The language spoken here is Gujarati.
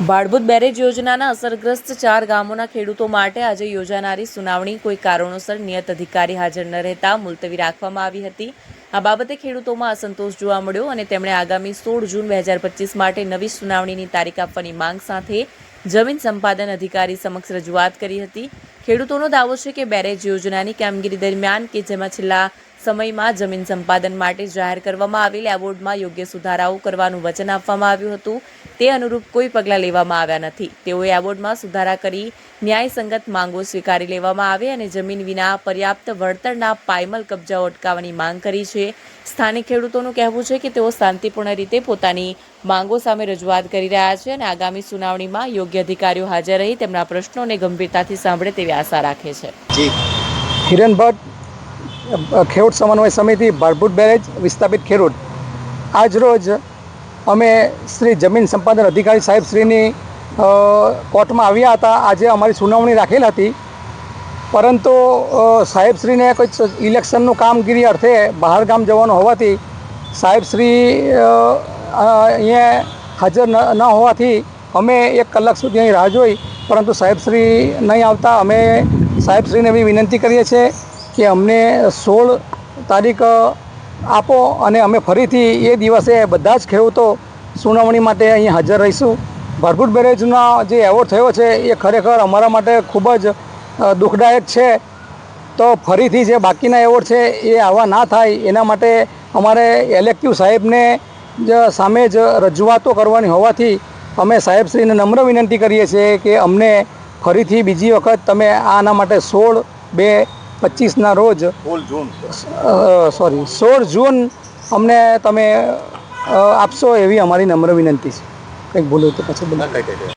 ભાડભૂત બેરેજ યોજનાના અસરગ્રસ્ત ચાર ગામોના ખેડૂતો માટે આજે યોજાનારી સુનાવણી કોઈ કારણોસર નિયત અધિકારી હાજર ન રહેતા મુલતવી રાખવામાં આવી હતી. આ બાબતે ખેડૂતોમાં અસંતોષ જોવા મળ્યો અને તેમણે આગામી સોળ જૂન બે હજાર પચીસ માટે નવી સુનાવણીની તારીખ આપવાની માંગ સાથે જમીન સંપાદન અધિકારી સમક્ષ રજૂઆત કરી હતી. ખેડૂતોનો દાવો છે કે બેરેજ યોજનાની કામગીરી દરમિયાન કે જેમાં છેલ્લા સમયમાં જમીન સંપાદન માટે જાહેર કરવામાં આવેલ એવોર્ડમાં યોગ્ય સુધારાઓ કરવાનું વચન આપવામાં આવ્યું હતું. તે અનુરૂપ કોઈ પગલાં લેવામાં આવ્યા નથી. તેઓએ એવોર્ડમાં સુધારા કરી ન્યાયસંગત માંગો સ્વીકારી લેવામાં આવે અને જમીન વિના પર્યાપ્ત વળતરના પાયમલ કબજાઓ અટકાવવાની માંગ કરી છે. સ્થાનિક ખેડૂતોનું કહેવું છે કે તેઓ શાંતિપૂર્ણ રીતે પોતાની માંગો સામે રજૂઆત કરી રહ્યા છે અને આગામી સુનાવણીમાં યોગ્ય અધિકારીઓ હાજર રહી તેમના પ્રશ્નોને ગંભીરતાથી સાંભળે તેવી આશા રાખે છે. હિરણ ભટ્ટ ખેડૂત સમન્વય સમિતિ ભાડભૂત બેરેજ વિસ્થાપિત ખેડૂત. આજ રોજ અમે શ્રી જમીન સંપાદન અધિકારી સાહેબશ્રીની કોર્ટમાં આવ્યા હતા. આજે અમારી સુનાવણી રાખેલ હતી. પરંતુ સાહેબશ્રીને કોઈ ઇલેક્શનનું કામગીરી અર્થે બહાર ગામ જવાનું હોવાથી સાહેબશ્રી અહીંયા હાજર ન હોવાથી અમે એક કલાક સુધી અહીં રાહ જોઈ. પરંતુ સાહેબશ્રી નહીં આવતા. અમે સાહેબશ્રીને એવી વિનંતી કરીએ છીએ કે અમને સોળ તારીખ આપો અને અમે ફરીથી એ દિવસે બધા જ ખેડૂતો સુનાવણી માટે અહીં હાજર રહીશું. ભરપૂર બેરેજનો જે એવોર્ડ થયો છે એ ખરેખર અમારા માટે ખૂબ જ દુઃખદાયક છે. તો ફરીથી જે બાકીના એવોર્ડ છે એ આવા ના થાય એના માટે અમારે એલેક્ટિવ સાહેબને જ સામે જ રજૂઆતો કરવાની હોવાથી અમે સાહેબશ્રીને નમ્ર વિનંતી કરીએ છીએ કે અમને ફરીથી બીજી વખત તમે આના માટે સોળ બે પચીસના રોજ જૂન. સોરી સોળ જૂન અમને તમે આપશો એવી અમારી નમ્ર વિનંતી છે. કંઈક ભૂલું તો પછી